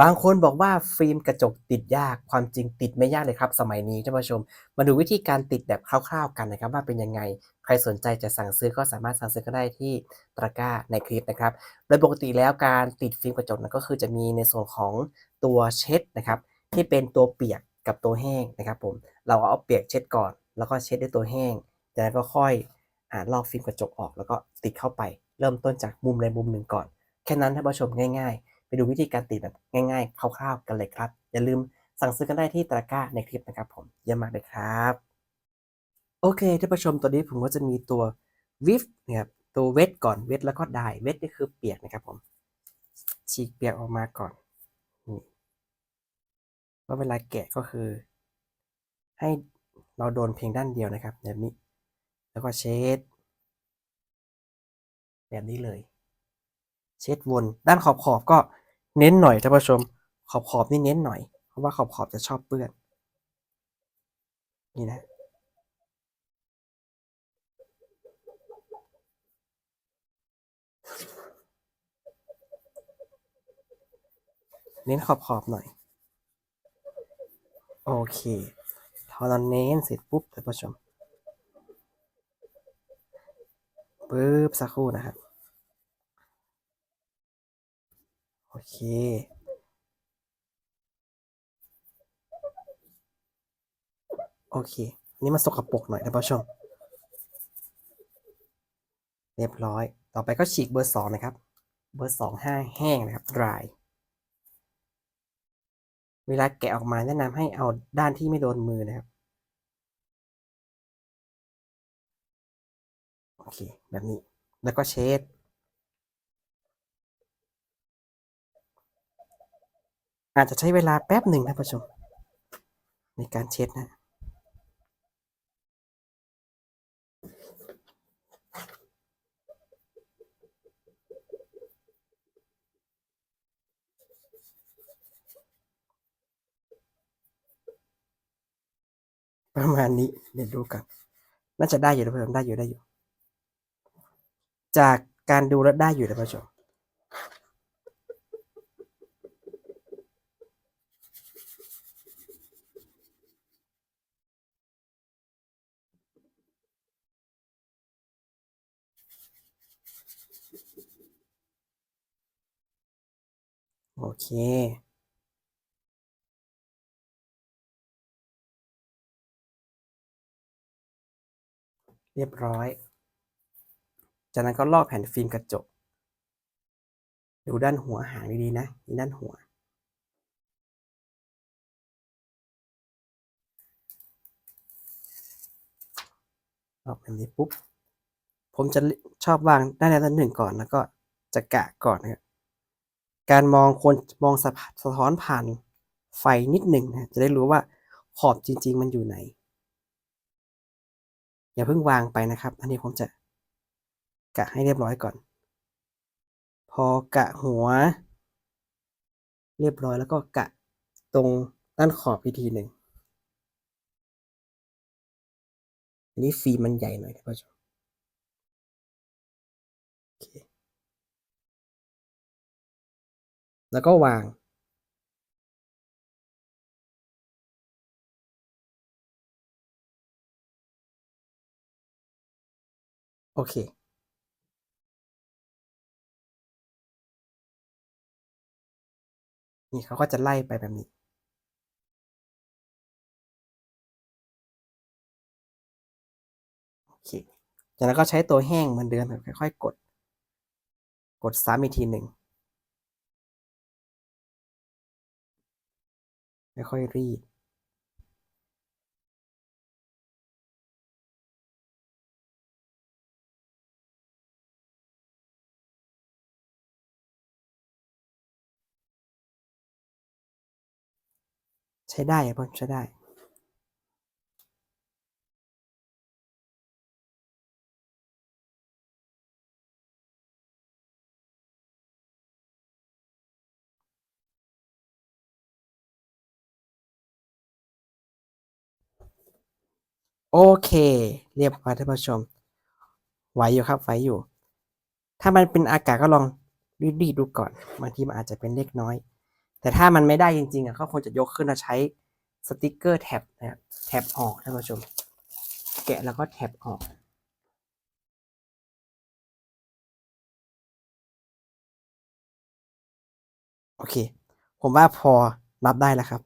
บางคนบอกว่าฟิล์มกระจกติดยากความจริงติดไม่ยากเลยครับ สมัยนี้ท่านผู้ชม มาดูวิธีการติดแบบคร่าวๆกันนะครับว่าเป็นยังไง ใครสนใจจะสั่งซื้อก็สามารถสั่งซื้อก็ได้ที่ตะกร้าในคลิปนะครับ โดยปกติแล้วการติดฟิล์มกระจกนั้นก็คือจะมีในส่วนของตัวเช็ดนะครับ ที่เป็นตัวเปียกกับตัวแห้งนะครับผมเราเอาเปียกเช็ดก่อน แล้วก็เช็ดด้วยตัวแห้งจากนั้นก็ค่อยอ่าลอกฟิล์มกระจกออก แล้วก็ติดเข้าไป เริ่มต้นจากมุมใดมุมหนึ่งก่อนแค่นั้นท่านผู้ชมง่าย ๆ ไปดูวิธีการติดแบบง่ายๆ คร่าวๆ กันเลยครับ อย่าลืมสั่งซื้อกันได้ที่ตะกร้าในคลิปนะครับผมเยี่ยมมากเลยครับ โอเคท่านผู้ชมตัวนี้ผมก็จะมีตัววิฟนะครับตัวเวทก่อนเวทแล้วก็ได้เวทนี่คือเปียกนะครับผมฉีกเปียกออกมาก่อนนี่าเวลาแกะก็คือ ให้เราโดนเพียงด้านเดียวนะครับแบบนี้ แล้วก็เช็ด แบบนี้เลย เช็ดวนด้านขอบขอบก็ เน้นหน่อยท่านผู้ชม ขอบขอบนี่เน้นหน่อย เพราะว่าขอบขอบจะชอบเปื้อน นี่นะเน้นขอบขอบหน่อย โอเคพอเราเน้นเสร็จปุ๊บท่านผู้ชมปึ๊บสักครู่นะครับ โอ เค โอเคอันนี้มันสกปรกหน่อยนะผู้ชม เรียบร้อย ต่อไปก็ฉีกเบอร์สองนะครับ เบอร์สองห้าแห้งนะครับ dry เวลาแกะออกมาแนะนำให้เอาด้านที่ไม่โดนมือนะครับ โอเค แบบนี้ แล้วก็เช็ด อาจจะใช้เวลาแป๊บหนึ่งนะผู้ชม ในการเช็ดนะ ประมาณนี้เดี๋ยวดูกัน น่าจะได้อยู่นะผู้ชมได้อยู่ได้อยู่ จากการดูแล้วได้อยู่นะผู้ชม เค เรียบร้อย จากนั้นก็ลอกแผ่นฟิล์มกระจก ดูด้านหัวหางดีๆนะนี่ด้านหัว ลอกแบบนี้ปุ๊บ ผมจะชอบวางด้านใดด้านหนึ่งก่อนแล้วก็จะกะก่อนนะครับ การมองควรมองสะสะท้อนผ่านไฟนิดหนึ่งนะจะได้รู้ว่าขอบจริง ๆ มันอยู่ไหน อย่าเพิ่งวางไปนะครับ อันนี้ผมจะกะให้เรียบร้อยก่อน พอกะหัว เรียบร้อยแล้วก็กะตรงด้านขอบอีกทีหนึ่งอันนี้ฟิล์มมันใหญ่หน่อยท่านผู้ชม แล้วก็วางโอเค นี่เขาก็จะไล่ไปแบบนี้ โอเค จากนั้นก็ใช้ตัวแห้งเหมือนเดิมแบบค่อยๆกด กดซ้ำอีกทีหนึ่ง ไม่ค่อยรีดใช้ได้ครับใช้ได้ โอเค เรียบร้อยท่านผู้ชม ไหวอยู่ครับไหวอยู่ ถ้ามันเป็นอากาศก็ลองรีดดูก่อนบางทีมันอาจจะเป็นเล็กน้อยแต่แต่ถ้ามันไม่ได้จริงๆอะก็คงจะยกขึ้นมาใช้สติกเกอร์แท็บนะครับแท็บออกท่านผู้ชม แกะแล้วก็แท็บออกโอเค ผมว่าพอรับได้แล้วครับ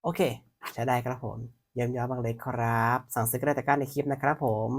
โอเค ใช้ได้ครับผม เยี่ยมยอดมากเลยครับ สั่งซื้อก็ได้แต่ก้านในคลิปนะครับผม